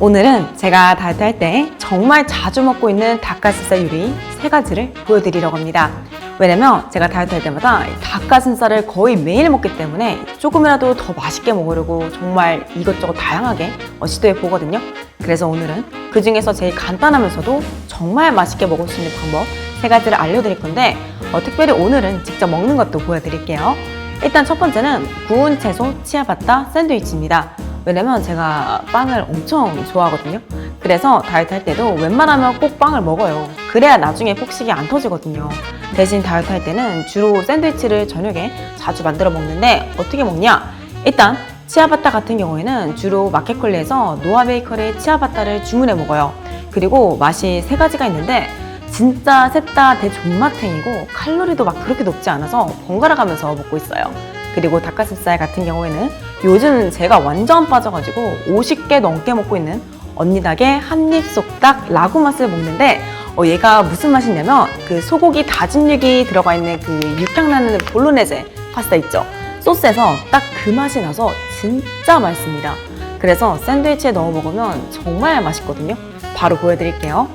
오늘은 제가 다이어트 할 때 정말 자주 먹고 있는 닭가슴살 요리 세 가지를 보여드리려고 합니다. 왜냐면 제가 다이어트 할 때마다 이 닭가슴살을 거의 매일 먹기 때문에 조금이라도 더 맛있게 먹으려고 정말 이것저것 다양하게 어, 시도해 보거든요. 그래서 오늘은 그 중에서 제일 간단하면서도 정말 맛있게 먹을 수 있는 방법 세 가지를 알려드릴 건데 어, 특별히 오늘은 직접 먹는 것도 보여드릴게요. 일단 첫 번째는 구운 채소 치아바타 샌드위치입니다. 왜냐면 제가 빵을 엄청 좋아하거든요. 그래서 다이어트 할 때도 웬만하면 꼭 빵을 먹어요. 그래야 나중에 폭식이 안 터지거든요. 대신 다이어트 할 때는 주로 샌드위치를 저녁에 자주 만들어 먹는데 어떻게 먹냐? 일단 치아바타 같은 경우에는 주로 마켓컬리에서 노아 베이커리 치아바타를 주문해 먹어요. 그리고 맛이 세 가지가 있는데 진짜 셋 다 대존맛탱이고 칼로리도 막 그렇게 높지 않아서 번갈아 가면서 먹고 있어요. 그리고 닭가슴살 같은 경우에는 요즘 제가 완전 빠져가지고 50개 넘게 먹고 있는 언니 닭의 한입 쏙닭 라구 맛을 먹는데 어, 얘가 무슨 맛이냐면 그 소고기 다진 육이 들어가 있는 그 육향나는 볼로네제 파스타 있죠. 소스에서 딱 그 맛이 나서 진짜 맛있습니다. 그래서 샌드위치에 넣어 먹으면 정말 맛있거든요. 바로 보여드릴게요.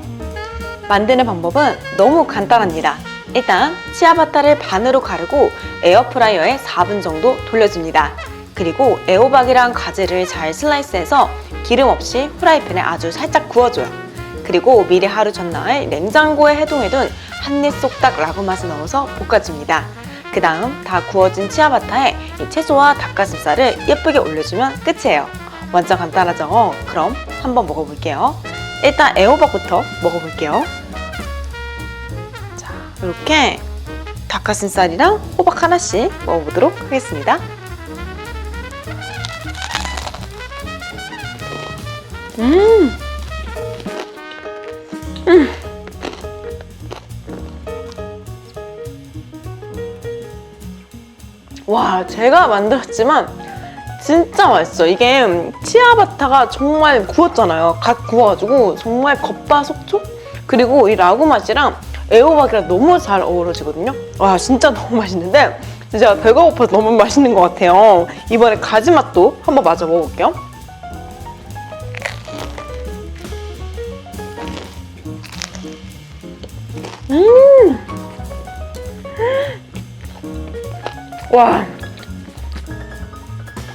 만드는 방법은 너무 간단합니다. 일단 치아바타를 반으로 가르고 에어프라이어에 4분 정도 돌려줍니다. 그리고 애호박이랑 가지를 잘 슬라이스해서 기름 없이 후라이팬에 아주 살짝 구워줘요. 그리고 미리 하루 전날 냉장고에 해동해둔 한 입 쏙닭 라구 맛을 넣어서 볶아줍니다. 그 다음 다 구워진 치아바타에 이 채소와 닭가슴살을 예쁘게 올려주면 끝이에요. 완전 간단하죠? 그럼 한번 먹어볼게요. 일단 애호박부터 먹어볼게요. 자, 이렇게 닭가슴살이랑 호박 하나씩 먹어보도록 하겠습니다. 음. 음. 와, 제가 만들었지만 진짜 맛있어. 이게 치아바타가 정말 구웠잖아요. 갓 구워가지고 정말 겉바속촉? 그리고 이 라구 맛이랑 애호박이랑 너무 잘 어우러지거든요. 와, 진짜 너무 맛있는데 진짜 배가 고파서 너무 맛있는 것 같아요. 이번에 가지 맛도 한번 마저 먹어볼게요. 와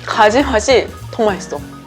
가지 맛이 더 맛있어.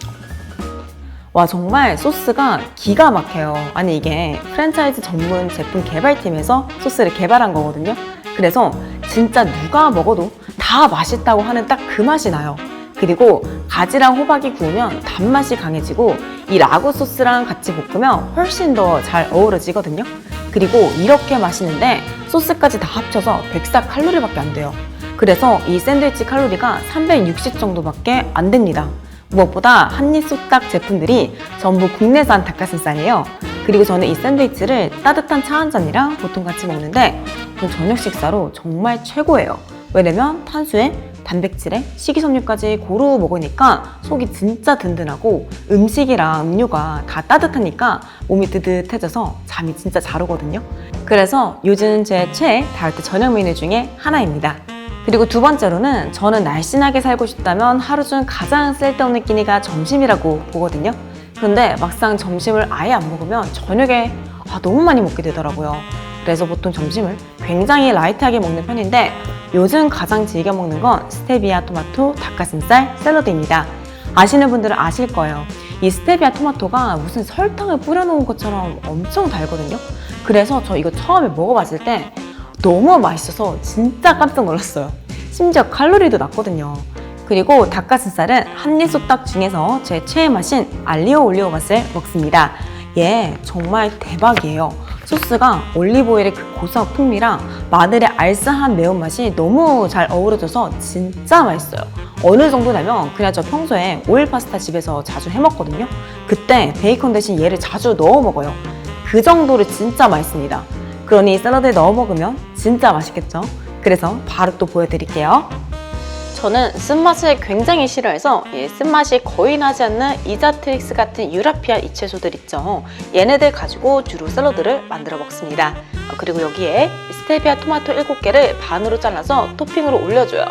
와 정말 소스가 기가 막혀요. 아니 이게 프랜차이즈 전문 제품 개발팀에서 소스를 개발한 거거든요. 그래서 진짜 누가 먹어도 다 맛있다고 하는 딱 그 맛이 나요. 그리고 가지랑 호박이 구우면 단맛이 강해지고 이 라구 소스랑 같이 볶으면 훨씬 더 잘 어우러지거든요. 그리고 이렇게 맛있는데 소스까지 다 합쳐서 104 칼로리밖에 안 돼요. 그래서 이 샌드위치 칼로리가 360 정도밖에 안 됩니다. 무엇보다 한입 쑥닭 제품들이 전부 국내산 닭가슴살이에요. 그리고 저는 이 샌드위치를 따뜻한 차 한 잔이랑 보통 같이 먹는데 그 저녁 식사로 정말 최고예요. 왜냐면 탄수에 단백질에 식이섬유까지 고루 먹으니까 속이 진짜 든든하고 음식이랑 음료가 다 따뜻하니까 몸이 뜨뜻해져서 잠이 진짜 잘 오거든요. 그래서 요즘 제 최애 다이어트 저녁 메뉴 중에 하나입니다. 그리고 두 번째로는 저는 날씬하게 살고 싶다면 하루 중 가장 쓸데없는 끼니가 점심이라고 보거든요. 그런데 막상 점심을 아예 안 먹으면 저녁에 아, 너무 많이 먹게 되더라고요. 그래서 보통 점심을 굉장히 라이트하게 먹는 편인데 요즘 가장 즐겨 먹는 건 스테비아 토마토 닭가슴살 샐러드입니다. 아시는 분들은 아실 거예요. 이 스테비아 토마토가 무슨 설탕을 뿌려놓은 것처럼 엄청 달거든요. 그래서 저 이거 처음에 먹어봤을 때 너무 맛있어서 진짜 깜짝 놀랐어요. 심지어 칼로리도 낮거든요. 그리고 닭가슴살은 한입 솥닭 중에서 제 최애 맛인 알리오 올리오 맛을 먹습니다. 얘 정말 대박이에요. 소스가 올리브오일의 그 고소한 풍미랑 마늘의 알싸한 매운맛이 너무 잘 어우러져서 진짜 맛있어요. 어느 정도냐면 그냥 저 평소에 오일 파스타 집에서 자주 해 먹거든요. 그때 베이컨 대신 얘를 자주 넣어 먹어요. 그 정도로 진짜 맛있습니다. 그러니 샐러드에 넣어 먹으면 진짜 맛있겠죠? 그래서 바로 또 보여드릴게요. 저는 쓴맛을 굉장히 싫어해서 예, 쓴맛이 거의 나지 않는 이자트릭스 같은 유라피아 이채소들 있죠. 얘네들 가지고 주로 샐러드를 만들어 먹습니다. 어, 그리고 여기에 스테비아 토마토 7개를 반으로 잘라서 토핑으로 올려줘요.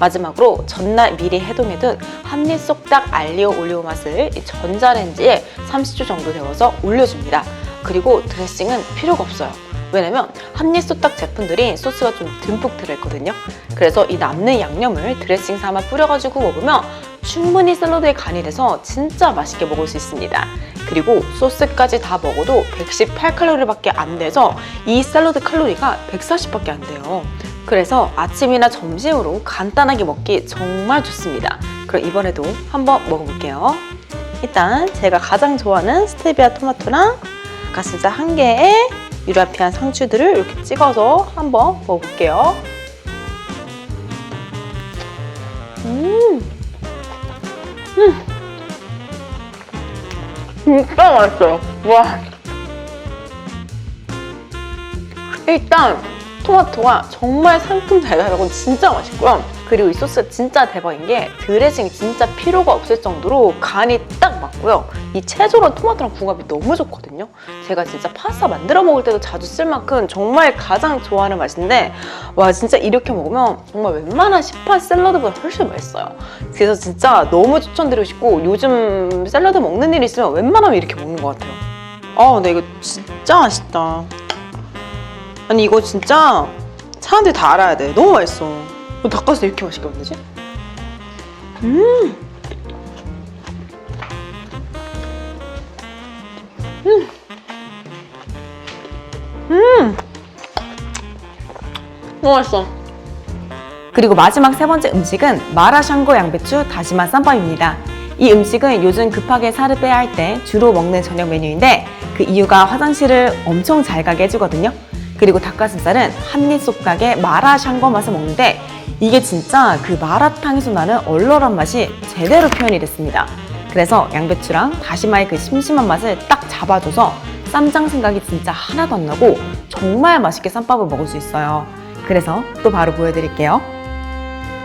마지막으로 전날 미리 해동해둔 한입 쏙딱 알리오 올리오 맛을 이 전자레인지에 30초 정도 데워서 올려줍니다. 그리고 드레싱은 필요가 없어요. 왜냐면 한입 쏙딱 제품들이 소스가 좀 듬뿍 들어있거든요. 그래서 이 남는 양념을 드레싱 삼아 뿌려가지고 먹으면 충분히 샐러드에 간이 돼서 진짜 맛있게 먹을 수 있습니다. 그리고 소스까지 다 먹어도 118칼로리밖에 안 돼서 이 샐러드 칼로리가 140밖에 안 돼요. 그래서 아침이나 점심으로 간단하게 먹기 정말 좋습니다. 그럼 이번에도 한번 먹어볼게요. 일단 제가 가장 좋아하는 스테비아 토마토랑 가슴살 한 개에 유라피안 상추들을 이렇게 찍어서 한번 먹어볼게요. 음, 음, 진짜 맛있어요. 와. 일단 토마토가 정말 상큼 달달하고 진짜 맛있고요. 그리고 이 소스가 진짜 대박인 게 드레싱이 진짜 필요가 없을 정도로 간이 딱 맞고요. 이 채소랑 토마토랑 궁합이 너무 좋거든요. 제가 진짜 파스타 만들어 먹을 때도 자주 쓸 만큼 정말 가장 좋아하는 맛인데 와 진짜 이렇게 먹으면 정말 웬만한 시판 샐러드보다 훨씬 맛있어요. 그래서 진짜 너무 추천드리고 싶고 요즘 샐러드 먹는 일 있으면 웬만하면 이렇게 먹는 것 같아요. 아 근데 이거 진짜 맛있다. 아니 이거 진짜 사람들이 다 알아야 돼. 너무 맛있어. 어, 닭가슴살 이렇게 맛있게 만드지? 음. 음. 음. 맛있어. 그리고 마지막 세 번째 음식은 마라샹궈 양배추 다시마 쌈밥입니다. 이 음식은 요즘 급하게 살을 빼야 할 때 주로 먹는 저녁 메뉴인데 그 이유가 화장실을 엄청 잘 가게 해주거든요. 그리고 닭가슴살은 한입 쏙가게 마라샹궈 맛을 먹는데 이게 진짜 그 마라탕에서 나는 얼얼한 맛이 제대로 표현이 됐습니다. 그래서 양배추랑 다시마의 그 심심한 맛을 딱 잡아줘서 쌈장 생각이 진짜 하나도 안 나고 정말 맛있게 쌈밥을 먹을 수 있어요. 그래서 또 바로 보여드릴게요.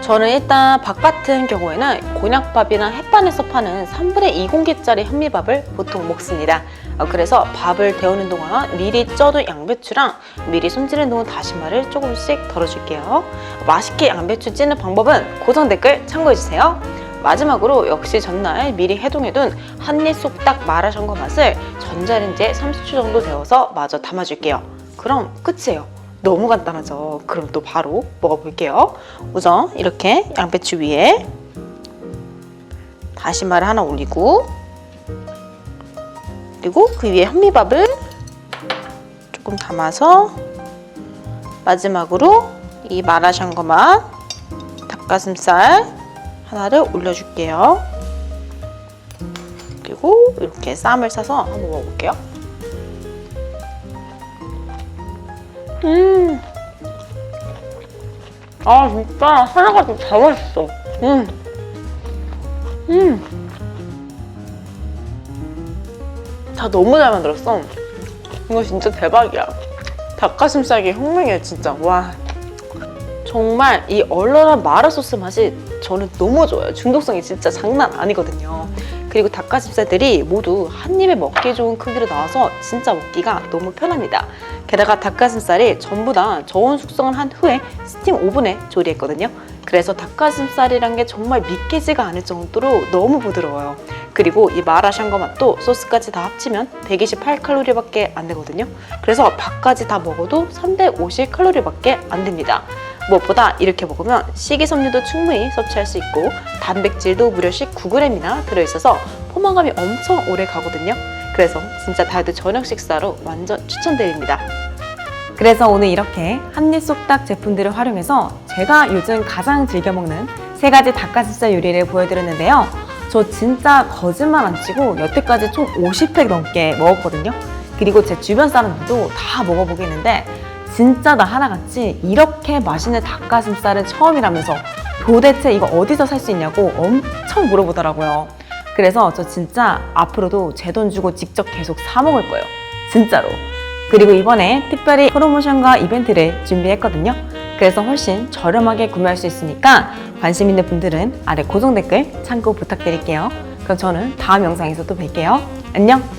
저는 일단 밥 같은 경우에는 곤약밥이나 햇반에서 파는 3분의 2 공기짜리 현미밥을 보통 먹습니다. 어, 그래서 밥을 데우는 동안 미리 쪄둔 양배추랑 미리 손질해 놓은 다시마를 조금씩 덜어줄게요. 맛있게 양배추 찌는 방법은 고정 댓글 참고해주세요. 마지막으로 역시 전날 미리 해동해둔 한입 쏙딱 마라샹궈 맛을 전자레인지에 30초 정도 데워서 마저 담아줄게요. 그럼 끝이에요. 너무 간단하죠. 그럼 또 바로 먹어볼게요. 우선 이렇게 양배추 위에 다시마를 하나 올리고 그리고 그 위에 현미밥을 조금 담아서 마지막으로 이 마라샹궈 맛 닭가슴살 하나를 올려줄게요. 그리고 이렇게 쌈을 싸서 한번 먹어볼게요. 음. 아, 진짜 하나가 좀다 맛있어. 음. 음. 다 너무 잘 만들었어. 이거 진짜 대박이야. 닭가슴살이 혁명이야, 진짜. 와. 정말 이 얼얼한 마라 소스 맛이 저는 너무 좋아요. 중독성이 진짜 장난 아니거든요. 그리고 닭가슴살들이 모두 한 입에 먹기 좋은 크기로 나와서 진짜 먹기가 너무 편합니다. 게다가 닭가슴살이 전부 다 저온 숙성을 한 후에 스팀 오븐에 조리했거든요. 그래서 닭가슴살이란 게 정말 믿기지가 않을 정도로 너무 부드러워요. 그리고 이 마라샹궈 맛도 소스까지 다 합치면 128칼로리밖에 안 되거든요. 그래서 밥까지 다 먹어도 350칼로리밖에 안 됩니다. 무엇보다 이렇게 먹으면 식이섬유도 충분히 섭취할 수 있고 단백질도 무려 19g이나 들어있어서 포만감이 엄청 오래 가거든요. 그래서 진짜 다이어트 저녁 식사로 완전 추천드립니다. 그래서 오늘 이렇게 한입 쏙딱 제품들을 활용해서 제가 요즘 가장 즐겨 먹는 세 가지 닭가슴살 요리를 보여드렸는데요. 저 진짜 거짓말 안 치고 여태까지 총 50팩 넘게 먹었거든요. 그리고 제 주변 사람들도 다 먹어보고 있는데 진짜 나 하나같이 이렇게 맛있는 닭가슴살은 처음이라면서 도대체 이거 어디서 살 수 있냐고 엄청 물어보더라고요. 그래서 저 진짜 앞으로도 제 돈 주고 직접 계속 사 먹을 거예요. 진짜로. 그리고 이번에 특별히 프로모션과 이벤트를 준비했거든요. 그래서 훨씬 저렴하게 구매할 수 있으니까 관심 있는 분들은 아래 고정 댓글 참고 부탁드릴게요. 그럼 저는 다음 영상에서 또 뵐게요. 안녕!